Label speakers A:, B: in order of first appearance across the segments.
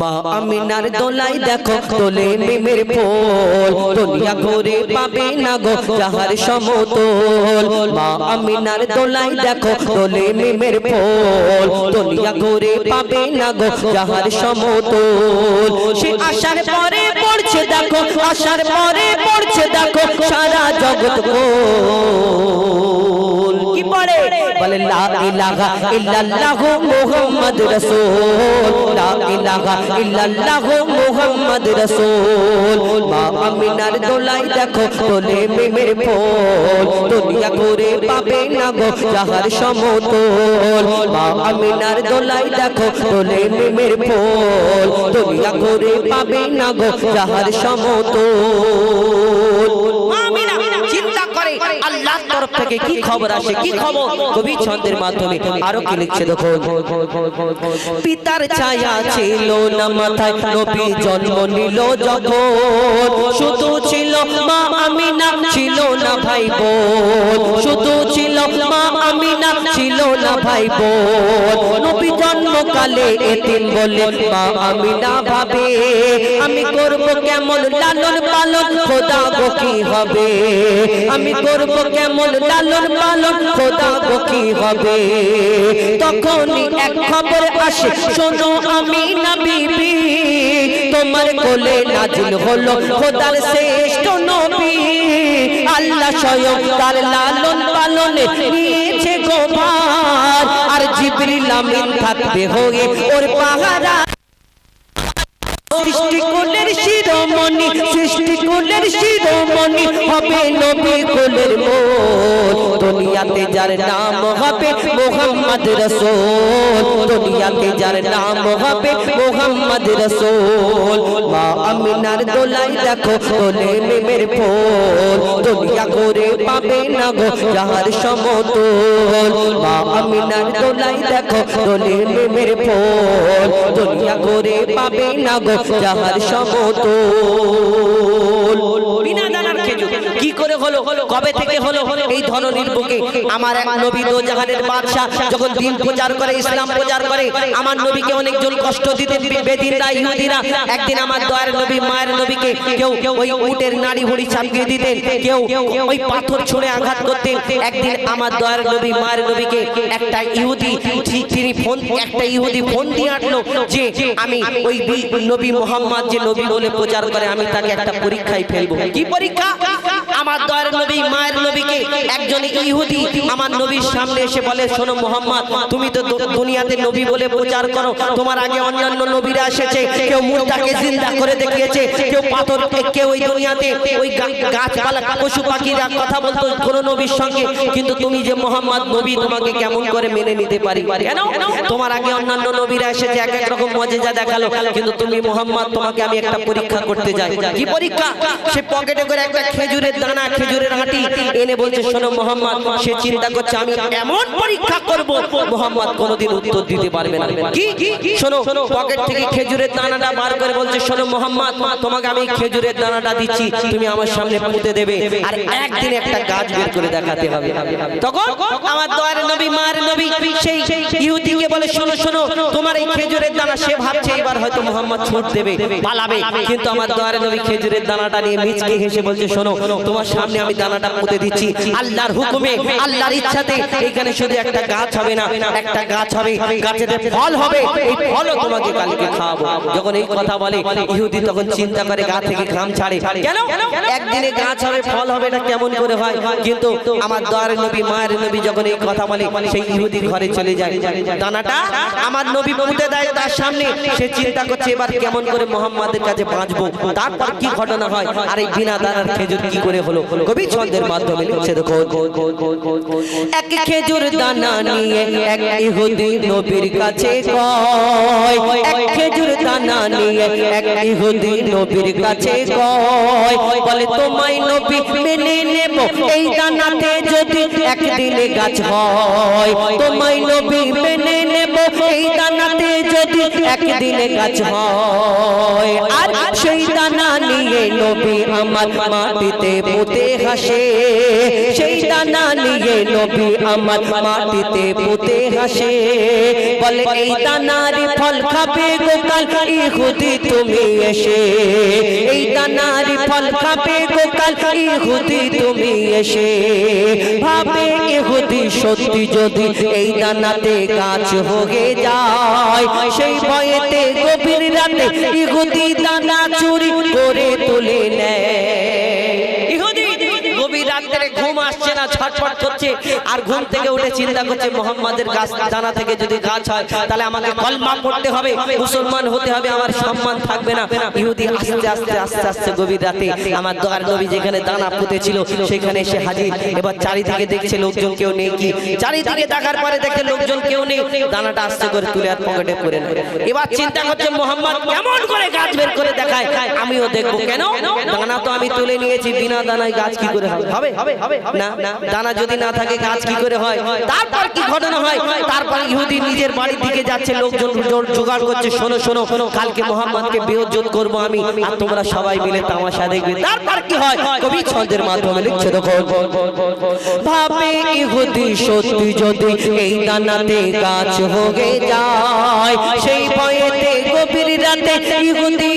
A: মা আমিনার দোলাই দেখো তোলে মেমের পোল দুনিয়া ঘুরে পাবে না গো যাহার সমতল। মা আমিনার দোলাই দেখো তোলে মেমের পোল দুনিয়া ঘুরে পাবে না গো যাহার সমতল। সে আসার পরে পড়ছে দেখো আসার পরে পড়ছে দেখো সারা জগৎ কি পড়ে। বলে লা ইলাহা ইল্লাল্লাহু মুহাম্মদ রাসূল লা ইলাহা ইল্লাল্লাহু মুহাম্মদ রাসূল। মা আমিনার দোলাই দেখো তোলে মেমের ফুল। দুনিয়া ঘুরে পাবে না গো যাহার সমতল। মা আমিনার দোলাই দেখো তোলে মেমের ফুল। দুনিয়া ঘুরে পাবে না গো যাহার সমতল। করে আল্লাহর তরফ থেকে কি খবর আসে? কি খবর কবি ছন্দের মাধ্যমে। আরও কি লিখছে দেখো পিতার ছায়া ছিল না মাথায়। নবী জন্ম নিল যখন। শুধু ছিল মা আমিনা ছিল না ভাই বোন। শুধু ছিল মা আমিনা ছিল না ভাই বোন। নবী জন্মকালে এতিম বলে মা আমিনা ভাবে আমি করব কেমন লালন পালন খোদা গো কি হবে। আমি করব কেমন খোদা কি হবে? তখনই এক খবর আসে, শোনো আমি না বিবি, তোমার কোলে নাজিল হলো খোদার শ্রেষ্ঠ নবী। আল্লাহ স্বয়ং তার লালন পালনে নিয়েছে গোভার আর জিবরিল আমিন থাকবে হয়ে ওর পাহারা সৃষ্টিকুলের শিরোমণি সৃষ্টিকুলের শিরোমণি হবে নবী কোলের মো যার নাম হবে মোহাম্মদ রসুল। দুনিয়াতে যার নাম হবে মোহাম্মদ রসুল। মা আমিনার দোলাই দেখো তোলে মেমের ফুল। দুনিয়া করে পাবে না গো যাহার সমতল। মা আমিনার দোলাই দেখো তোলে মেমের ফুল। দুনিয়া করে পাবে না গো যাহার সমতল। কি করে হলো? কবে থেকে হলো? এই ধরনের বুকে আমার এক নবী দো জাহানের বাদশা যখন দিন প্রচার করে, ইসলাম প্রচার করে, আমার নবীকে অনেকজন কষ্ট দিতে বেদিনরা, ইহুদিরা, একদিন আমার দয়ার নবী, মায়ের নবীকে কেউ ওই উটের নাড়ি ভুড়ি চাপিয়ে দিতেন, কেউ ওই পাথর ছুঁড়ে আঘাত করতেন। একদিন আমার দয়ার নবী, মায়ের নবীকে একটা ইহুদি তিনি ফোন, একটা ইহুদি ফোন দিয়ে আটলো যে আমি ওই নবী মোহাম্মদ যে নবী বলে প্রচার করে, আমি তাকে একটা পরীক্ষায় ফেলব। কি পরীক্ষা? আমার দয়ার নবী, মায়ের নবীকে একজন ইহুদি আমার নবীর সামনে এসে বলে, শোনো মোহাম্মদ, তুমি তো দুনিয়াতে নবী বলে প্রচার করো। তোমার আগে অন্যান্য নবীরা এসেছে, কেউ মুর্দাকে জিন্দা করে দেখিয়েছে, কেউ পাথর কেউ ওই দুনিয়াতে ওই গাছপালা, পশু পাখিরা কথা বলতো কোন নবীর সঙ্গে। কিন্তু তুমি যে মোহাম্মদ নবী, তোমাকে কেমন করে মেনে নিতে পারি? কেন? তোমার আগে অন্যান্য নবীরা এসেছে, এক এক রকম মজেজা দেখাল। কিন্তু তুমি মোহাম্মদ, তোমাকে আমি একটা পরীক্ষা করতে যাই। কি পরীক্ষা? সে পকেটে করে একটা খেজুরের দানা খেজুরের আটি এনে বলছে, শোনো মোহাম্মদ, সে চিন্তা করছে, আমি এমন পরীক্ষা করব। মোহাম্মদ কোনোদিন উত্তর দিতে পারবে না। কি? শোনো, পকেট থেকে খেজুরের দানাটা বার করে বলছে, শোনো মোহাম্মদ, তোমাকে আমি খেজুরের দানাটা দিচ্ছি, তুমি আমার সামনে পুঁতে দেবে আর একদিন একটা গাছ বের করে দেখাতে হবে। তখন আমার দয়ার নবী, মার নবী, সেই ইহুদিকে বলে, শোনো শোনো, তোমার এই খেজুরের দানা, সে ভাবছে, এবার হয়তো মোহাম্মদ ছুট দেবে, পালাবে। কিন্তু আমার দয়ার নবী খেজুরের দানাটা নিয়ে মিচকে হেসে বলছে, শোনো, তোমার সামনে আমি দানাটা পুঁতে দিচ্ছি। আল্লাহর হুকুমে, আল্লাহর ইচ্ছাতে এখানে শুধু একটা গাছ হবে না, একটা গাছ হবে। গাছেতে ফল হবে, এই ফলও তোমাকে কালকে খাওয়াবো। যখন এই কথা বলে, ইহুদি তখন চিন্তা করে গা থেকে ঘাম ছাড়ে। কেন? একদিনে গাছ হবে, ফল হবে না, কেমন করে হয়? কিন্তু আমার দয়ার নবী, মায়ের নবী যখন এই কথা বলে, সেই ইহুদি ঘরে চলে যায়। দানাটা আমার নবী পুঁতে দেয় তার সামনে। সে চিন্তা করছে, এবার কেমন করে মোহাম্মদের কাছে বাঁচবো? তারপর কি ঘটনা হয়? আর এই বিনা দানার খেজুর কি করে হলো কবি ছন্দের মাধ্যমে লিখছে দেখো এক খেজুর দানা নিয়ে এক ইহুদি নবীর কাছে কয়। এক খেজুর দানা নিয়ে এক ইহুদি নবীর কাছে কয়। বলে, তোমায় নবী মেনে নেব, এই দানাতে যদি একদিনে গাছ হয়। তোমায় নবী মেনে নেব, এই দানাতে যদি একদিনে গাছ হয়। আর সেই দানা নিয়ে নবী আমার মাটিতে পুঁতে হাসে। সেই দানা নিয়ে নবী আমার মাটিতে পুঁতে হাসে। বলে এই দানার ফল খাবে গোকাল ইহুদি তুমি এসে। এই দানার ফল খাবে গোকাল ইহুদি তুমি এসে। ভাবে ইহুদি সত্যি যদি এই দানাতে গাছ হয়ে যায় সেই ভয়েতে গভীর রাতে ইহুদি দানা চুরি করে তুলে নেয়। ছটফট করছে আর ঘুম থেকে উঠে চিন্তা করছে, মোহাম্মদের গাছ দানা থেকে যদি গাছ হয়, তাহলে আমাকে কলমা পড়তে হবে, মুসলমান হতে হবে, আমার সম্মান থাকবে না। ইহুদি আস্তে আস্তে আস্তে আস্তে গভীর রাতে আমার দোয়ার নবী যেখানে দানা পুঁতেছিল, সেখানে এসে হাজির। এবার চারিদিকে দেখছে লোকজন কেউ নেই কি? চারিদিকে দেখার পরে দেখে লোকজন কেউ নেই। দানাটা আস্তে করে তুলে আর পকেটে করে এবার চিন্তা করছে, মোহাম্মদ কেমন করে গাছ বের করে দেখায়? আমিও দেখব। কেন? দানা তো আমি তুলে নিয়েছি, বিনা দানায় গাছ কি করে হবে? হবে? হবে? না। না দানা যদি না থাকে গাছ কি করে হয় তারপর কি ঘটনা হয় তারপর ইহুদি নিজের বাড়ির দিকে যাচ্ছে লোকজন জোগাড় করছে শোনো শোনো কালকে মোহাম্মদকে বেয়োজ্জত করব আমি আর তোমরা সবাই মিলে তামাশা দেখবে তারপর কি হয় কবি ছন্দের মাধ্যমে লিখছে দেখো ভাবে ইহুদি সত্যি যদি এই দানাতে গাছ হয়ে যায় সেই ভয়েতে গভীর রাতে ইহুদি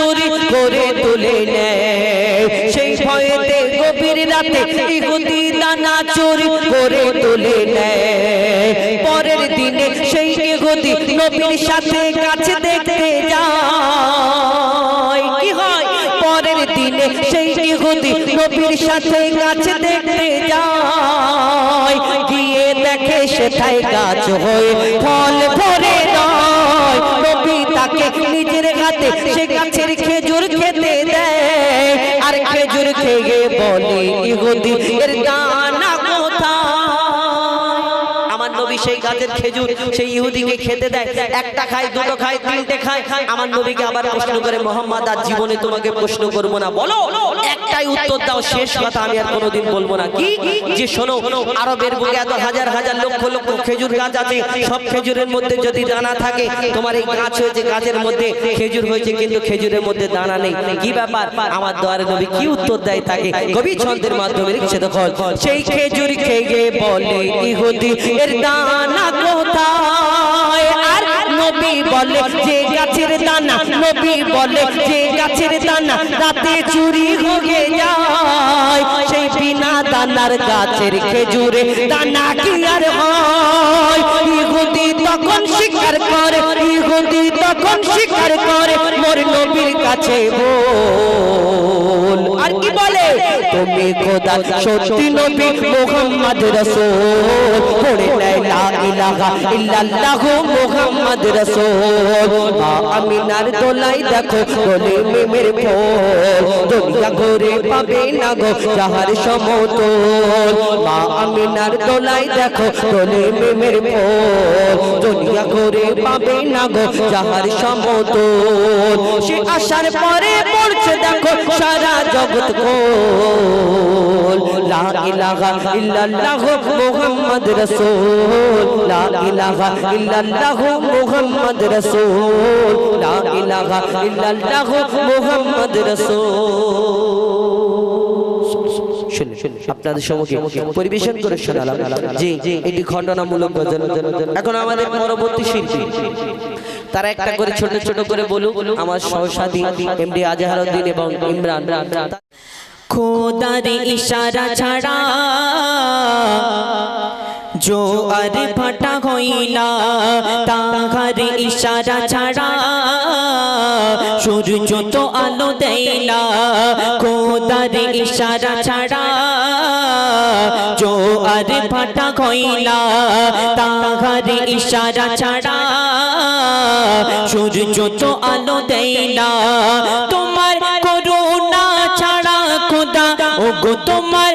A: চুরি করে তুলে সেই ভয়েতে গভীর রাতে ইহুদি দানা চুরি করে তুলে পরের দিনে সেই ইহুদি নবীর সাথে কাছে দেখতে যায়। কি হয়? পরের দিনে সেই ইহুদি নবীর সাথে কাছে দেখতে যায়। গিয়ে দেখে সেটাই গাছ ফল ভরে নয় নবী তাকে নিজের হাতে সে গাছের খেয়ে বলে ইহুদি এর দানা সেই গাছের খেজুর সেই ইহুদিকে খেতে দেয় একটা খায় দুটো খায় তিনটে খায়। আমার নবীকে আবার প্রশ্ন করে মোহাম্মদ আর জীবনে তোমাকে প্রশ্ন করব না? বলো একটাই উত্তর দাও শেষ কথা আমি আর কোনোদিন বলব না। কি? যে শোনো আরবের বুকে এত হাজার হাজার লক্ষ লক্ষ খেজুর গাছ আছে। সব খেজুরের মধ্যে যদি দানা থাকে তোমার এই গাছ হয়েছে গাছের মধ্যে খেজুর হয়েছে কিন্তু খেজুরের মধ্যে দানা নেই। কি ব্যাপার? আমার দোয়ারে নবী কি উত্তর দেয় তাকে? কবি ছন্দের মাধ্যমে লিখছে তখন সেই খেজুর খেয়ে বলে ইহুদি এর দানা কোথায়? আর নবী বলে যে গাছের দানা, নবী বলে যে গাছের দানা রাতে চুরি হয়ে যায়। সেই বিনা দানার গাছের খেজুরে দানা কি আর হয়? ইহুদি তখন স্বীকার করে, ইহুদি তখন স্বীকার করে, মোর নবীর কাছে আর কি বলে? তুমি খোদা, সত্যি নবী মোহাম্মদ রাসূল, পড়ে ইলাহা ইল্লাল্লাহু আমিনার দোলাই দেখো, দোলে মেমের ফল দুনিয়া ঘুরে পাবে না গো যাহার সমতল। মা আমিনার দোলাই দেখো, দোলে মেমের ফল দুনিয়া ঘুরে পাবে না গো যাহার সমতল। সে আসার পরে পড়ছে দেখো, সারা জগৎ কোল লা ইলাহা ইল্লাল্লাহু মুহাম্মদ রাসূল। মুহাম্মদ রাসূল শুনুন আপনাদের সম্মুখে পরিবেশন করে শোনালাম। জি, এটি খণ্ডনামূলক এখন আমাদের পরবর্তী শিল্পী। তারা একটা করে ছোট ছোট করে বলুক, আমার সহসাদী এমডি আজহারউদ্দিন এবং ইমরান।
B: খোদার ইশারা ছাড়া জো আর ফাটা হইলা তাহার ইশারা ছাড়া সূর্য তো আলো না খোদার ইশারা ছাড়া জো আর ফাটা হইলা তাহার ইশারা ছাড়া সূর্য তো আলো না তোমার করুণা ছাড়া খোদা ও গো তোমার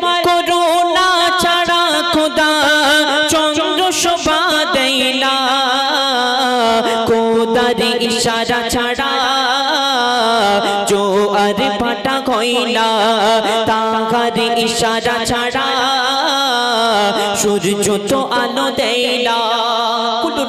B: ইশারা ছাড়া জো আর পাটা কইনা তাহার ইশারা ছাড়া সূর্য তো আলো দেয় না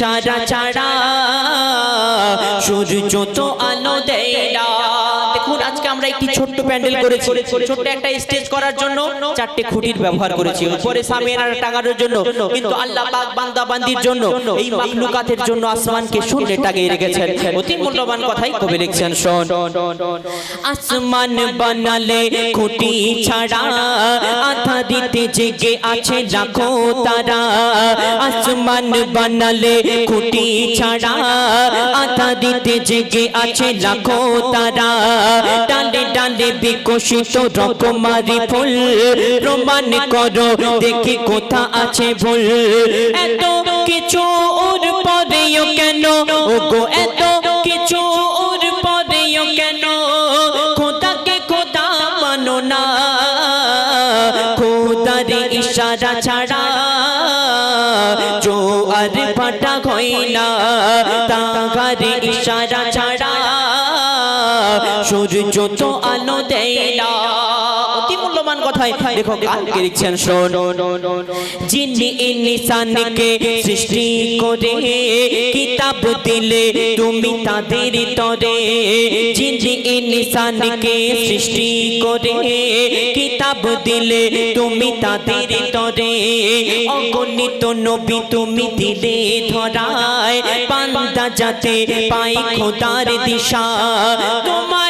B: ইশারা ছাড়া। সূর্য তো ছোট্ট প্যান্ডেল করেছি। ছোট্ট একটা স্টেজ করার জন্য চারটে খুঁটির ব্যবহার করেছি। উপরে সামিয়ানার টাঙানোর জন্য, কিন্তু আল্লাহ পাক বান্দা বান্দির জন্য, এই মাখলুকাতের জন্য আসমানকে শূন্যে টাঙিয়ে রেখেছেন। অতি মূল্যবান কথাই কবি লিখছেন, শোন। আসমান বানালে খুঁটি ছাড়া, আধা দিতে জেগে আছে লাখো তারা। আসমান বানালে খুঁটি ছাড়া, আধা দিতে জেগে আছে লাখো তারা। ডালে ডালে বিকশিত রকমারি ফুল। প্রমাণ করো, দেখি কোথা আছে ভুল। এত কিছু ওর পরেও কেন? ও গো এত কিছু ওর পরেও কেন? খোদাকে খোদা মানো না। খোদার ইশারা ছাড়া জো আর ফাটা হয় না। তাগার ইশারা ছাড়া সূর্য তো আলো দেয় না। অতি মূল্যবান কথাই। দেখো কালকে লিখছেন শোন। যিনি ইনসানকে সৃষ্টি করে কিতাব দিলে তুমি তাদের তরে। যিনি ইনসানকে সৃষ্টি করে কিতাব দিলে তুমি তাদের তরে। অগণিত নবী তুমি দিলে ধরায়। পান্দা যাতে পাই খোদার দিশা। তোমার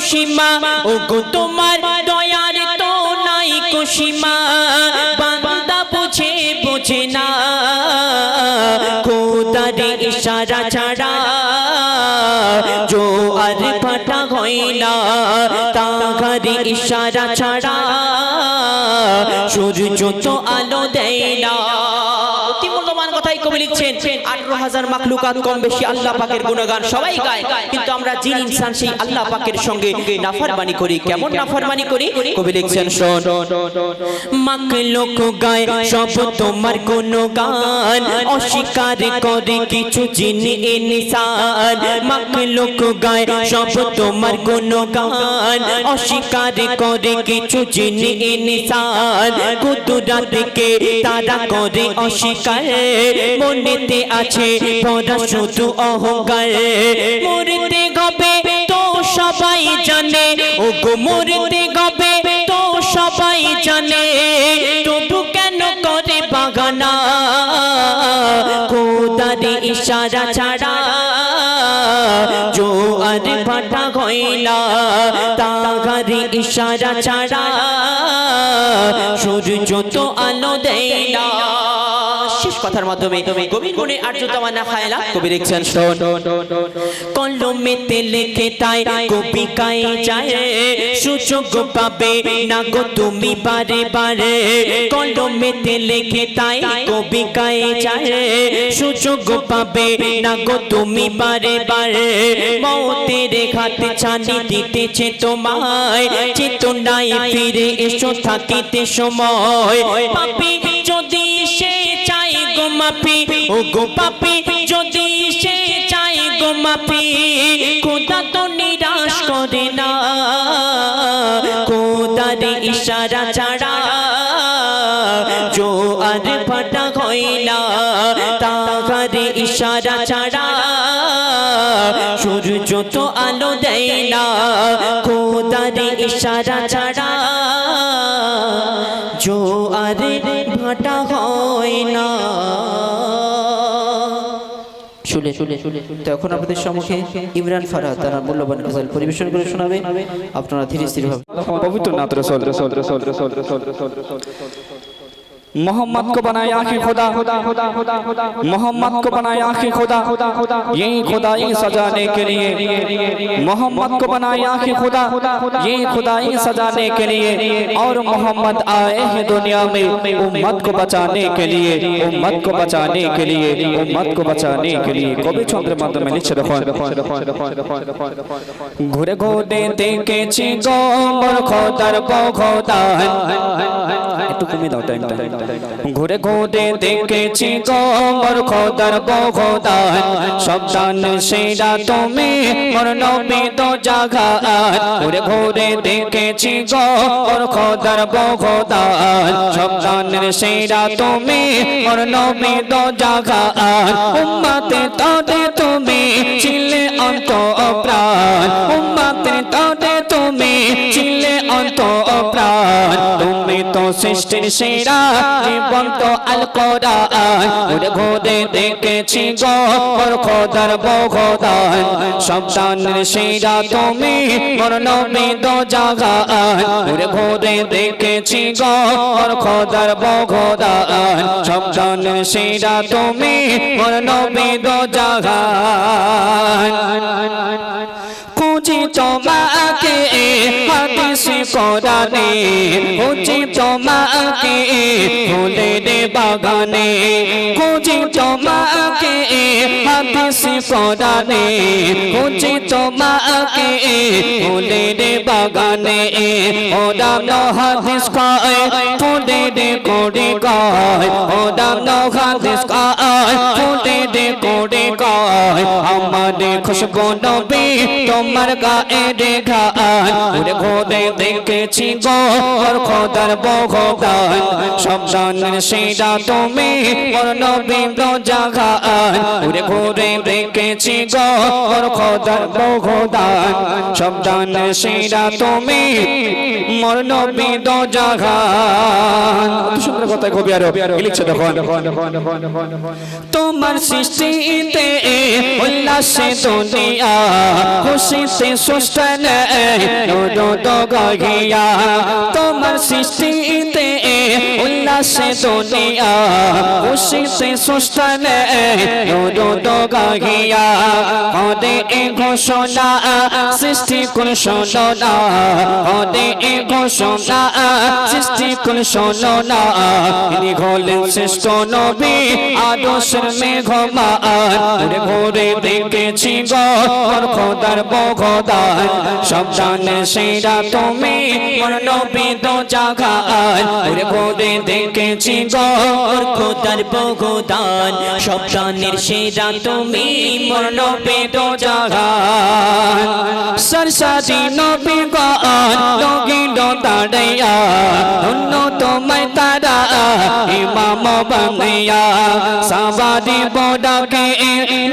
B: কুসীমা ও গো তোমার দয়ার তো নাই কুসীমা বান্দা বুঝে বুঝে না। খোদার ইশারা ছাড়া জো আর ফাটা হয় না। ইশারা ছাড়া সূর্য তো আলো দেয় না। হাজার মাখলুকাত কম বেশি আল্লাহ পাকের গুণগান সবাই গায়। কিন্তু আমরা জিন ইনসান সেই আল্লাহ পাকের সঙ্গে নাফরমানি করি। কেমন নাফরমানি করি? কবি লিখছেন, শোন। মাখলুক গায় সব তোমার গুণগান। অস্বীকার করে কিছু জিন ইনসান। মাখলুক গায় সব তোমার গুণগান। অস্বীকার করে কিছু জিন ইনসান। কুদরাতকে তারা করে অস্বীকার। মনেতে আছে ভরা শুধু অহংকার। মরতে গবে তো সবাই জানে। ও গো মরতে গবে তো সবাই জানে। তবু কেন করে বাগানা? খোদারে ইশারা ছাড়া জো আর ফাটা গয়না তাগারে ইশারা ছাড়া সূর্য তো আলো দেয় না। কথার মাধ্যমে গোবিন্দ গুণে আর্য তামান্না খায়লা কবি লিখছেন, শোন। কলমেতে লেখে তাই কবি কায় যায় সুযোগ পাবে না গো তুমি বারে বারে। কলমেতে লেখে তাই কবি কায় যায় সুযোগ পাবে না গো তুমি বারে বারে। মৌতের ঘাত ছানি দিতেছে তোমায়, চেতনায় ফিরে এসো থাকিতে সময়। পাপি মাপি ও গো পাপি যদি সে চাই গো মাপি খোদা তো নিরাশ করে না। খোদার ইশারা ছাড়া জো আর ফাটা হয় না। তাগার ইশারা ছাড়া সূর্য তো আলো দেয় না। খোদার ইশারা ছাড়া জো আর ভাটা হয় না। চলে। চলে তখন আপনাদের সম্মুখে ইমরান ফারাহ তারা মূল্যবান গজল পরিবেশন করে শোনাবে। আপনারা ধীরে
C: স্থিরভাবে পবিত্র নাত্র সদ্র সদ্র সদ্র সদ্র সদ্র সদ্র मोहम्मद को बनाया है खुदा। मोहम्मद को बनाया कि खुदा। यही खुदाई सजाने के लिए। मोहम्मद को बनाया है खुदा। यही खुदाई सजाने के लिए। और मोहम्मद आए हैं दुनिया में उम्मत को बचाने के लिए। उम्मत को बचाने के लिए। उम्मत को बचाने के लिए। कभी छोटे मत में लिख रखो। घुरे घोड़े देखे चीज़ों खोदर बो खोदा है तो कमी टाइम टाइम। ঘুরে ঘুরে দেখেছি গোমর খোদার বখোদান সন্তান সেরা তুমি, মোর নবী তো জাগান ঘুরে ঘুরে দেখেছি গোমর খোদার বখোদান সন্তানের সেরা তুমি, মোর নবী তো জাগান উম্মতে তাতে তুমি ছিলে অন্ত প্রাণ উম্মতে তাতে তুমি ছিলে অন্ত প্রাণ তুমি তো সৃষ্টির সেরা জীবন তো আল কোরআন ঘুরে ঘুরে দেখেছি গোর খোদার বখোদান। সন্তানের সেরা তুমি মোর নবী জাগান। ঘুরে ঘুরে দেখেছি গোর খোদার বখোদান। সন্তানের সেরা তুমি মোর নবী জাগান। খুঁজি তোমাকে, হাদিস কোরআনে খুঁজি তোমাকে ফুলের বাগানে, খুঁজি তোমাকে হাদিস কোরআনে খুঁজি তোমাকে ফুলের বাগানে ওরা হাদিস কয় ফুলের কোড়ে কয় ওরা হাদিস কয় ফুলের কোড়ে কয়, আমাদের খুশবু নবী তোমার গায়ে রেখা ঘুরে ঘুরে দেখেছি গোর খোদার বহদান সন্তানের সেরা তুমি, ওর নবী জাগা ঘুরে ঘুরে দেখেছি গোর খোদার বহদান সন্তানের সেরা তুমি মোর নবী জাগা সুন্দর কথা কবি আরও। লিখছে দেখুন তোমার সৃষ্টিতে উল্লাসে দুনিয়া, খুশিতে সুস্থন গিয়া তোমার সৃষ্টিতে উল্লাসে দুনিয়া, খুশিতে গিয়া হদে এ ঘোষণা সৃষ্টি কোন শোনা হদে এ ঘোষণা সৃষ্টি কোন শোনা ইনি হলেন শ্রেষ্ঠ নবী, আদর্শের মেঘমান ঘুরে দেখেছি গর খোদার বগদান সন্তান সেরা তুমি মোর নবী তো জাগান ঘুরে দেখেছি গর
B: খোদার বগদান সন্তানের সেরা তুমি
C: মোর নবী তো সরসাদি নবী গান লগিন তাড়াইয়া অন্য তোমায় তারা ইমাম বাংলা সাবাদি বড়াকে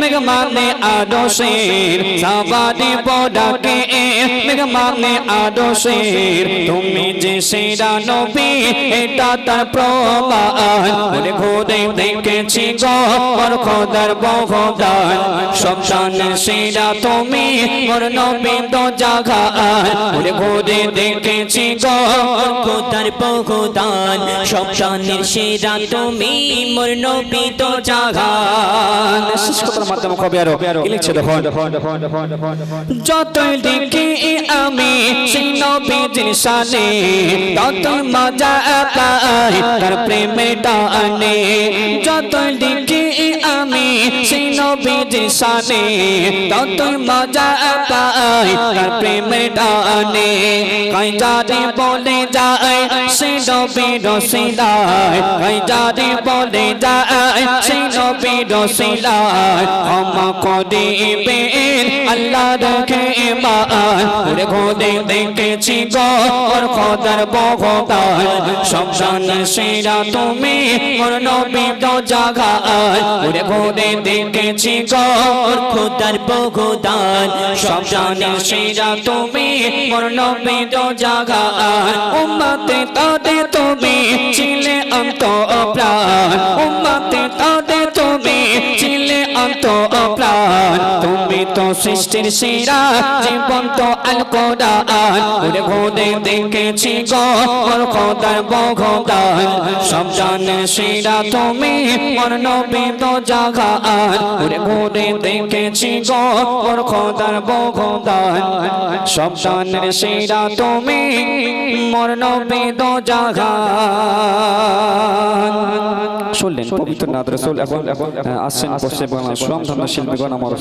C: মেঘমানে আদর্শের সাবাদি বড়াকে মেঘমানে আদর্শের তুমি যে সেরা নবী এটা তার প্রমাণ ঘুরে ঘুরে দেখেছি গর খোদার বহদান সন্তান সেরা তুমি মোর নবী তো জাগান ঘুরে ঘুরে দেখেছি গর
B: খোদার বগদান সন্তানের সেরা তুমি মোর নবী তো জাগান
C: শেষ কথার মাধ্যমে কবি আরও লিখছে দেখুন। যতই দেখি আমি সেই নবীজির শানে ততই মজা পাই তার প্রেমে টানে। যতই দেখি আমি সেই নবীজির শানে ততই মজা পাই তার প্রেমে টানে। কাই যারে বলে যায় সেই নবী রসিলায়। কাই যারে বলে যায় রসিলায় ক্ষমা করিবেন। আল্লাহ রাখে মান ঘুরে দেখেছি গর খোদার বহদান সন্তান সেরা তুমি মোর নবী তো জাগান ঘুরে ঘুরে দেখেছি গর
B: খোদার বগদান
C: সন্তানের সেরা তুমি মোর নবী তো জাগান উম্মতে তাদের তুমি ছিলে অন্ত প্রাণ সৃষ্টির সেরা জীবন্ত আল কোরআন ওরে ঘোদে দেখেছি গো মোর খোদার সব জানে সেরা তুমি মোর নবী তো জাগান। ওরে ঘোদে দেখেছি গো মোর খোদার সব জানে সেরা তুমি মোর নবী তো জাগান।
D: শুনলেন পবিত্র নাদ রসুল এবং আসছেন পশ্চিম বাংলার সুনামধন্য শিল্পীগণ আমার